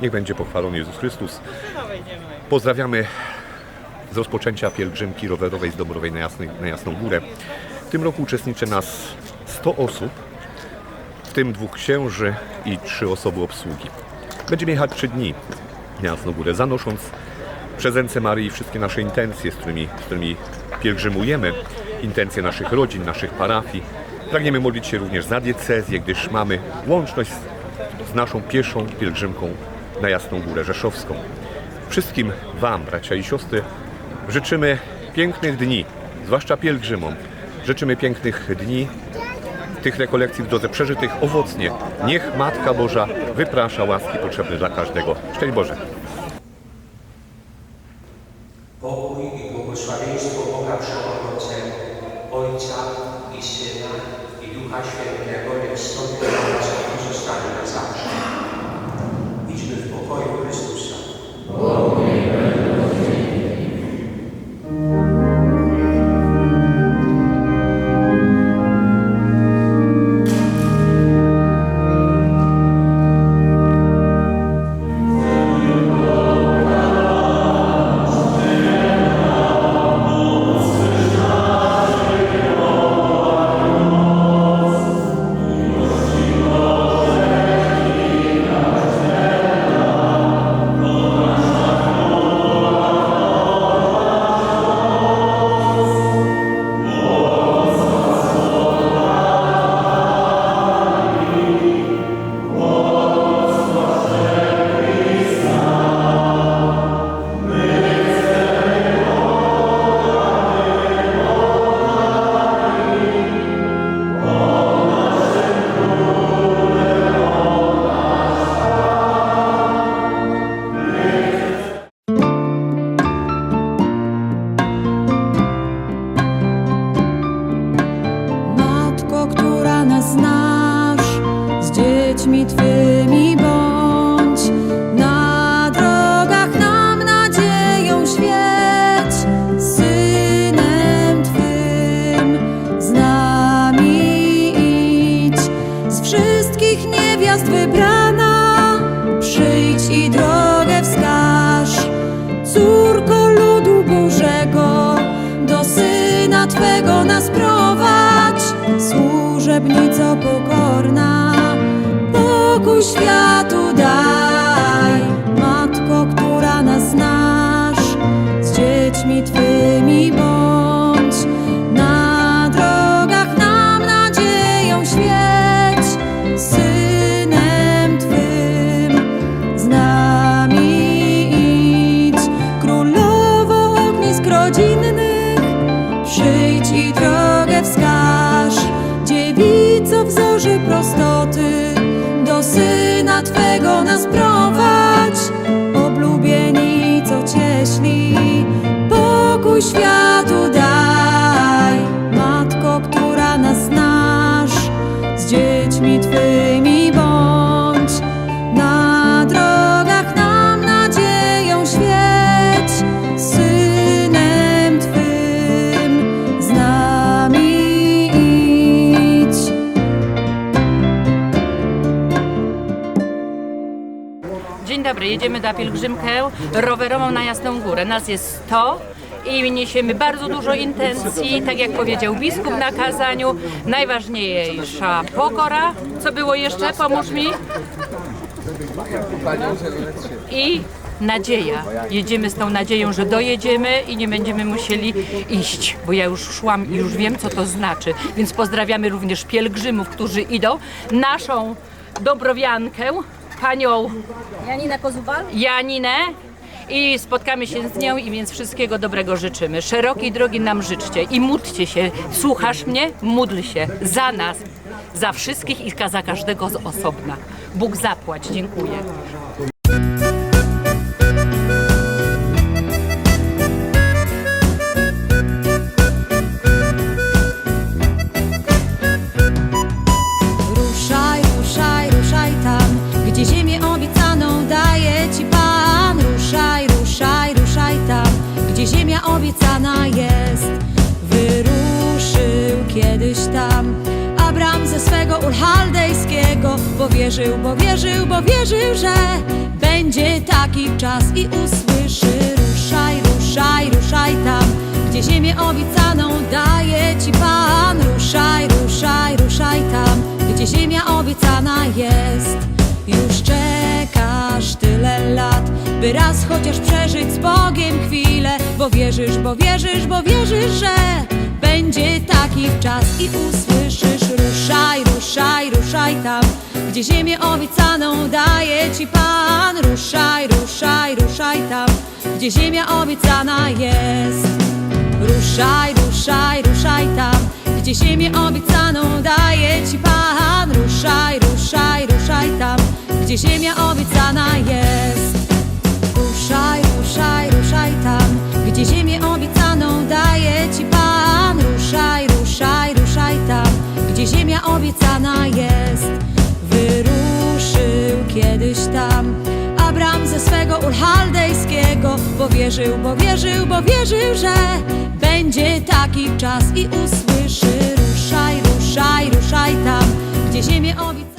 Niech będzie pochwalony Jezus Chrystus. Pozdrawiamy z rozpoczęcia pielgrzymki rowerowej z Dąbrowej na, Jasny, na Jasną Górę. W tym roku uczestniczy nas 100 osób, w tym dwóch księży i trzy osoby obsługi. Będziemy jechać trzy dni na Jasną Górę, zanosząc przez ręce Maryi wszystkie nasze intencje, z którymi, z którymi pielgrzymujemy, intencje naszych rodzin, naszych parafii. Pragniemy modlić się również za diecezję, gdyż mamy łączność z, z naszą pieszą pielgrzymką na Jasną Górę Rzeszowską. Wszystkim Wam, bracia i siostry, życzymy pięknych dni, zwłaszcza pielgrzymom. Życzymy pięknych dni, tych rekolekcji w drodze przeżytych owocnie. Niech Matka Boża wyprasza łaski potrzebne dla każdego. Szczęść Boże! Pokój i błogosławieństwo Ojca i Syna i Ducha Świętego niech wstąpi na pozostanie na zawsze. Idźmy w pokoju dziećmi Twymi bądź. Na drogach nam nadzieją świeć, Synem Twym z nami idź. Z wszystkich niewiast wybrana, przyjdź i drogę wskaż. Córko ludu Bożego, do Syna Twego nas prowadź, służebnico pokój światu daj. Matko, która nas znasz, z dziećmi Twymi bądź. Na drogach nam nadzieją świeć, Synem Twym z nami idź. Królowo ognisk rodzinnych, przyjdź i drogę wskaż. Dziewico wzorzy prostoty, Syna Twego nas prowadź. Oblubienico cieśli, pokój światu Dobry, jedziemy na pielgrzymkę rowerową na Jasną Górę. Nas jest 100 i niesiemy bardzo dużo intencji, tak jak powiedział biskup na kazaniu. Najważniejsza pokora. Co było jeszcze? Pomóż mi. I nadzieja. Jedziemy z tą nadzieją, że dojedziemy i nie będziemy musieli iść, bo ja już szłam i już wiem, co to znaczy. Więc pozdrawiamy również pielgrzymów, którzy idą. Naszą dobrowiankę, panią Janina Kozubal? Janinę i spotkamy się z nią i więc wszystkiego dobrego życzymy. Szerokiej drogi nam życzcie i módlcie się. Słuchasz mnie? Módl się za nas, za wszystkich i za każdego z osobna. Bóg zapłać. Dziękuję. Bo wierzył, bo wierzył, bo wierzył, że będzie taki czas i usłyszy Ruszaj, ruszaj, ruszaj tam, gdzie ziemię obiecaną daje Ci Pan. Ruszaj, ruszaj, ruszaj tam, gdzie ziemia obiecana jest. Już czekasz tyle lat, by raz chociaż przeżyć z Bogiem chwilę Bo wierzysz, bo wierzysz, bo wierzysz, że będzie taki czas i usłyszysz. Ruszaj, ruszaj, gdzie ziemię obiecaną daje Ci Pan. Ruszaj, ruszaj, ruszaj tam, gdzie ziemia obiecana jest. Ruszaj, ruszaj, ruszaj tam, gdzie ziemię obiecaną daje Ci Pan. Ruszaj, ruszaj, ruszaj tam, gdzie ziemia obiecana jest. Ruszaj, ruszaj, ruszaj tam, chaldejskiego Bo wierzył, bo wierzył, bo wierzył, że Będzie taki czas i usłyszy Ruszaj, ruszaj, ruszaj tam, gdzie ziemię owica